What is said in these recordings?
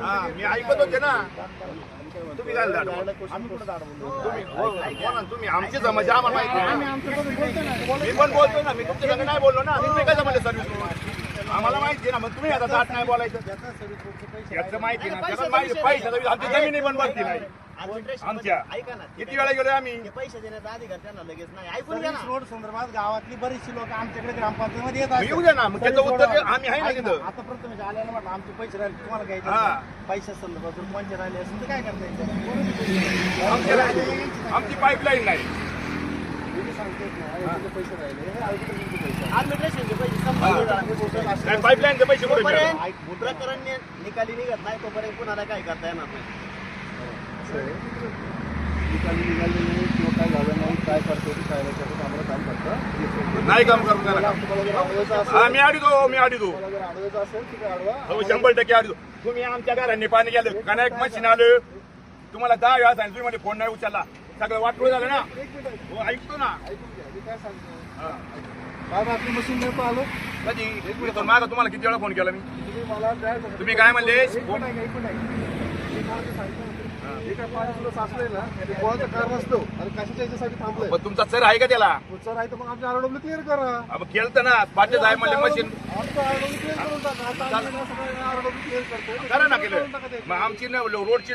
हा मी ऐकत होते ना. तुम्ही काय तुम्ही हो, हो ना, तुम्ही. आमची समस्या आम्हाला माहिती आहे. मी पण बोलतो ना. मी तुमच्या संग नाही बोललो ना. तुम्ही काय समजले सर्व्हिस आम्हाला माहिती आहे ना. मग तुम्ही आता दाट नाही बोलायचं. याचं माहिती ना. त्याला माहिती पैशाचा आमची जमिनी पण भरती नाही. आमच्या. ऐका ना किती वेळा गेलोय आम्ही? पैसे देण्याचा अधिकार त्यांना लगेच नाही. ऐकून घ्या ना. रोड संदर्भात गावातली बरीचशी लोक आमच्याकडे ग्रामपंचायतीमध्ये येत येऊ द्या ना मग त्याचं उत्तर आम्ही आहे ना तिथं. आता प्रथम आल्याला म्हटलं आमचे पैसे राहिले. तुम्हाला घ्यायचे हा. पैशा संदर्भात जर कोणचे राहिले असेल तर काय करता आमची पाईपलाईन नाही. पाईपलाईनचे पैसे? तोपर्यंत प्रकरण निकाली निघत नाही तोपर्यंत कुणाला काय करता येणार नाही. निकाली निघाले नाही किंवा काय झालं नाही काय करतो ते काय नाही करतो आम्हाला काम करतं. नाही काम तुम्हाला जर अडवायचं असेल हा मी आडितो मी आडितो तुम्हाला जर अडवायचं असेल तर काय अडवा हो शंभर टक्के आडितो तुम्ही आमच्या घरांनी पाणी गेलं कनायक मशीन आलं. तुम्हाला दहा वेळा सांगितलं तुम्ही म्हणजे फोन नाही उचलला. सगळं वाटलं झालं ना. एक मिनिट हो ऐकतो ना. ऐकून घ्या मी काय सांगतो. काय मशीन नाही पाहिलं? कधी? इथून मागं तुम्हाला किती वेळा फोन केला मी? तुम्ही मला काय सांगता? तुम्ही काय म्हणले? एक मिनिट हे काय पाणी सुद्धा साचलंय ना ते कोणाचं कारण असतं. आणि कशाच्या याच्यासाठी थांबलंय? पण तुमचा सर आहे का त्याला? पुढचं आहे तर मग आमच्या आरडब्ल्यू क्लिअर करा. अब केलं तर ना पाचशे आहे म्हणले मशीन आमचं आरडब्ल्यू क्लिअर करून टाका. आता आम्ही ना सगळं आरडब्ल्यू क्लिअर करतोय. करा ना केलं करून टाका ते. मग आमची ना रोडची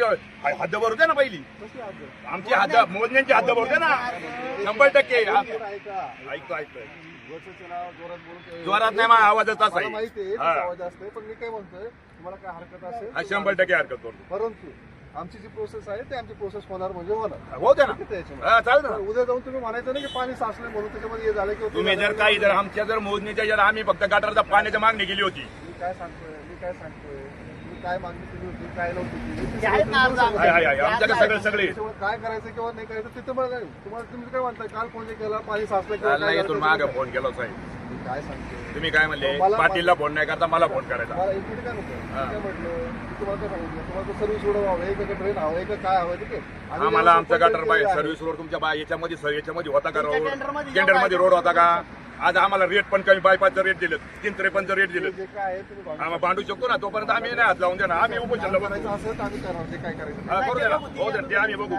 हद्द भरते ना पहिली. कशी? आमची हद्द मोजण्यांची हद्द भरते ना. शंभर टक्के हा. ऐकतो नाव जोरात बोलून जोरात नाही माझा आवाजच असा मला माहिती आहे आहे तुमचा हा. आवाज असतोय पण मी काय म्हणतोय तुम्हाला काय हरकत हा, असेल शंभर टक्के हरकत करतो परंतु आमची जी प्रोसेस आहे ते आमची प्रोसेस होणार म्हणजे होणार. हो द्या ना. किती याच्यामध्ये? हा चालेल तर ना उद्या जाऊन तुम्ही म्हणायचं नाही की पाणी साचलंय म्हणून त्याच्यामध्ये हे झालं किंवा ते तुम्ही झालं. जर काही जर आमच्या जर मोजणीच्या जर आम्ही फक्त गटारचा पाण्याची मागणी केली होती. मी काय सांगतोय मी काय सांगतोय मी काय मागणी केली होती काय नव्हती केली ते सगळं. आमच्याकडे त्याच्यामुळे काय करायचं किंवा नाही करायचं तिथं मला नाही तुम्हाला तुम्ही काय म्हणताय काल फोन जे केला पाणी साचलं काल नाही झालं इथून मागे त्याच्यामध्ये फोन केला साहेब. सांगतोय? तुम्ही काय म्हणले? मला- पाटीलला फोन नाही करता मला फोन करायचा. मला काय नको. काय म्हटलं तुम्हाला काय सांगितलं तुम्हाला सर्व्हिस रोड हवं एक ट्रेन हवं एक काय हवं ठीक आहे आम्ही आम्हाला आमचा गटर पाहिजे. सर्व्हिस रोड तुमच्या बा- याच्यामध्ये सर याच्यामध्ये होता का रोड टेंडरमध्ये रोड होता का आज आम्हाला रेट पण कमी बायपासचं रेट दिलं तीन त्रेपन्नचं रेट दिलं जे काय आहे तुम्ही भांडू आम्हाला भांडू शकतो ना तोपर्यंत आम्ही नाही हात लावून देणार आम्ही. करायचं असेल तर आम्ही करणार जे काय करायचं ते. हा, करू द्या ना. हो द्या ते आम्ही बघू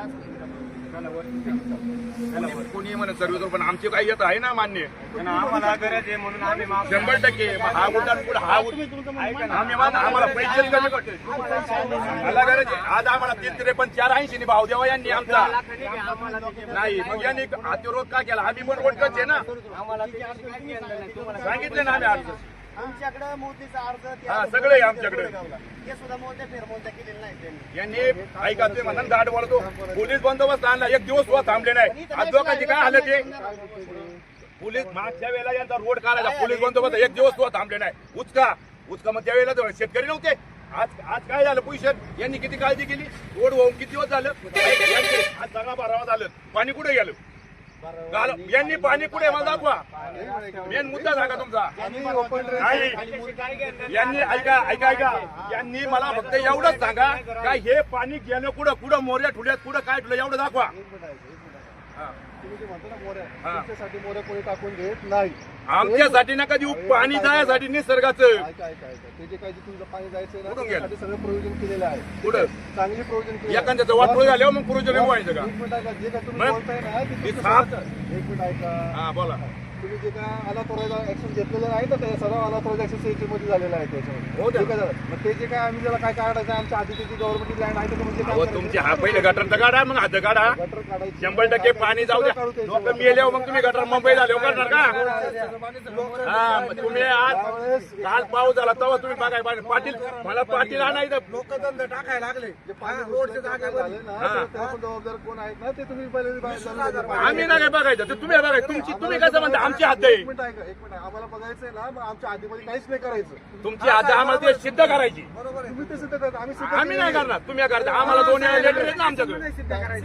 कोणी- कोणी म्हणत सर्व्हिस पण आमची काही येत आहे ना मान्य. आम्हाला गरज आहे म्हणून आम्ही मागतो. शंभर टक्के. मग हा उलटा पुढे हा उल- आम्ही मान आम्हाला पैसे कमी पडते मला गरज आहे. आज आम्हाला तीन त्रेपन्न चार ऐंशी नि भाव द्यावा यांनी आमचा नाही मग यांनी अतिरोध का केला? आम्ही पण रोड आहे ना. आम्हाला सांगितले ना आम्ही आज. आमच्याकडे मोदीचा अर्ज ते हा, अर्ज सगळे आहे त्या आमच्याकडे. गोरेगावला. ते सुद्धा मोठ्या फेरमोलच्या केलेल्या नाही त्यांनी. यांनी ऐका तुम्ही म्हणा दाट वळतो पोलीस बंदोबस्त आणला. एक दिवस सुद्धा थांबले नाही. आज लोकांची काय हालत आहे? पोलीस मागच्या वेळेला यांचा रोड काढायचा पोलीस बंदोबस्त एक दिवस सुद्धा थांबले नाही. उचका. उचका मग त्यावेळेला तो शेतकरी नव्हते. आज आज काय झालं? पोझिशन यांनी किती काळजी केली? रोड होऊन किती दिवस झालं? आज सगळा बारावा झालं. पाणी कुठे गेलं? यांनी पाणी कुठे मला दाखवा. मेन मुद्दा सांगा तुमचा. नाही. यांनी ऐका ऐका ऐका. यांनी मला फक्त एवढंच सांगा का हे पाणी गेलं कुठं? कुठं मोऱ्या ठुल्यात? कुठं काय ठुलं? एवढं दाखवा. तुम्ही जे म्हणता ना मोऱ्या. तुमच्यासाठी मोऱ्या कोणी टाकून देत नाही. आमच्यासाठी ना कधी पाणी जायसाठी निसर्गाचं ऐका ऐका ऐका ते जे काही जे तुमचं पाणी जायचंय ना कुठून गेलं? त्यासाठी सगळं प्रयोजन केलेलं आहे कुठं चांगली प्रयोजन केलेलं आहे. एखाद्याचं वाटोळ झाल्यावर मग पुरुष व्हायचं का एक मिनिट ऐका जे काय तुम्ही मग? बोलताय ना ते तुमचं साप- स्वतःचं. एक मिनिट ऐका हा बोला तुम्ही जे काय अनाथोरायचा ऍक्शन घेतलेलं आहे ना ते सर्व अनाथोरायचा ऍक्शन याच्या मध्ये झालेलं आहे त्याच्यामध्ये हो. ठीक आहे? मग ते जे काय आम्ही ज्याला काय काढायचं आहे, आमच्या आधीची जी गव्हर्नमेंट लँड आहे त्याच्यामध्ये काय अहो करायचं? तुमचे हा पहिले गटरचा काढा मग हात काढा. गटर काढायची. शंभर टक्के पाणी जाऊ द्या. लोक मेल्यावर मग तुम्ही गटर मुंबई झाले करणार का? हा मग तुम्ही आज काल पाऊस झाला तेव्हा तुम्ही बघाय पाहिजे पाटील मला पाटील आणायचं. लोकधंदे टाकायला लागले. ना हा. तर त्याला पण जबाबदार कोण आहेत ना ते तुम्ही पहिले बाहेर. आम्ही नाही काय बघायचं ते तुम्ही बघाय. तुमची तुम्ही कसं म्हणता? आमची हद्द एक आहे मिनिट ऐका एक मिनिट. आम्हाला बघायचंय ना मग आमच्या आधीमध्ये काहीच नाही करायचं. तुमची हद्द आम्हाला ते सिद्ध करायची. तुम्ही ते सिद्ध करता आम्ही सिद्ध आम्ही नाही करणार. तुम्ही करता. आम्हाला दोन लेटर आहेत ना आमच्याकडे.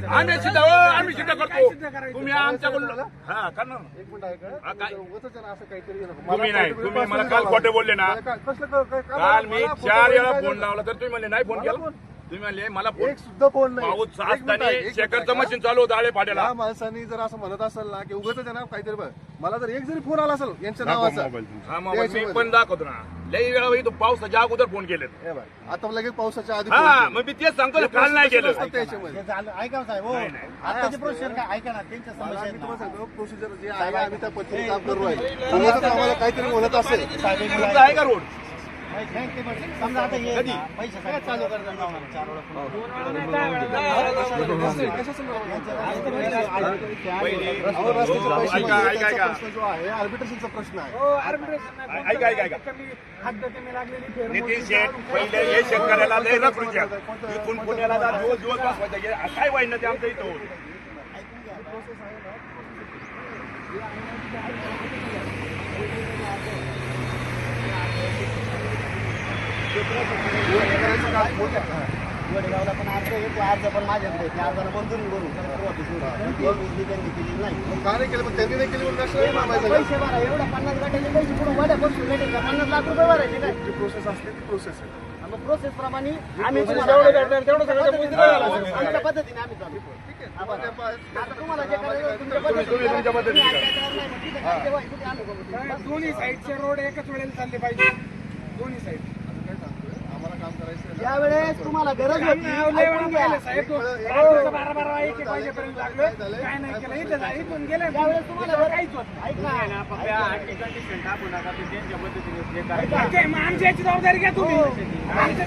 आम्ही सिद्ध हो आम्ही सिद्ध करतो. तुम्ही आमच्याकडून हा करणार ना. एक मिनिट ऐका. हा, काय? उगाचच असं काहीतरी नको. तुम्ही नाही. मला तुम्ही मला काल. खोटे बोलले ना. काय- कसलं काय- काय- काय- काल मी मला चार वेळा फोन लावला तर तुम्ही म्हणले नाही फोन मला केला? फोन- तुम्ही म्हणले मला फोन एक सुद्धा फोन एक मिनिट आहे, मिनिट. शेखरचं आहे. मशीन चालू होतं आळे पाट्याला. या माणसांनी जर असं म्हणत असेल ना की उगाच ना काहीतरी बघ मला जर एक जरी फोन आला असेल यांच्या नावाचा. हा मग मी त्याच्यामध्ये. पण दाखवतो ना. लई वेळा इथं पावसाच्या अगोदर फोन केलेत. हे बघ, आता लगेच पावसाच्या आधी हा केला. मग मी तेच सांगतो ना हे काल नाही procedure केलं. असतात हे ऐका साहेब हो. नाही, नाही. आताची प्रोसिजर काय ऐका ना त्यांच्या मला मी तुम्हाला. सांगतो प्रोसिजर जे आहे आम्ही त्या पद्धतीने काम करू उगाच आम्हाला काहीतरी म्हणत असेल. तुमचं आहे का रोड? ते. समजा आता हे पैसे चालू जो आहे आर्बिट्रेशनचा प्रश्न आहे नितीन शेठ पहिले हे शेतकऱ्याला लय नकरूच्या इथून पुण्याला जा दिवस दिवस बसवायचं काय वाईट ना ते आमच्या इथं? होत आहे. वडगावला पण अर्ज आहे, ते अर्ज पण माझ्याकडे आहे. अर्जाला मंजुरी करू ते त्यांनी केलेली नाही का नाही केलं पण त्यांनी नाही केली म्हणून कसं पैसे भरा पन्नास गाठ्याचे पैसे पुढे वाड्या बसून पन्नास लाख रुपये भरायचे काय जी प्रोसेस असते ती प्रोसेस आहे मग प्रोसेस प्रमाणे आम्ही तेवढं पद्धतीने आमच्या पद्धतीने आम्ही चालू आता तुम्हाला जे करायचं तुमच्या पद्धतीने दोन्ही साईडचे रोड एकच वेळेला चालले पाहिजे दोन्ही साईड आता काय सांगतोय आम्हाला काम करायचं आहे ना. ज्यावेळेस तुम्हाला गरज होती ऐकून घ्या. साहेब एक- रात्रीचं बारा बारा एक एक वाजेपर्यंत लागलं काय नाही केलं इथं जा- इथून गेले ज्यावेळेस तुम्हाला गरज काहीच होत नाही. ऐक ना आमची याची जबाबदारी घ्या तुम्ही आमच्या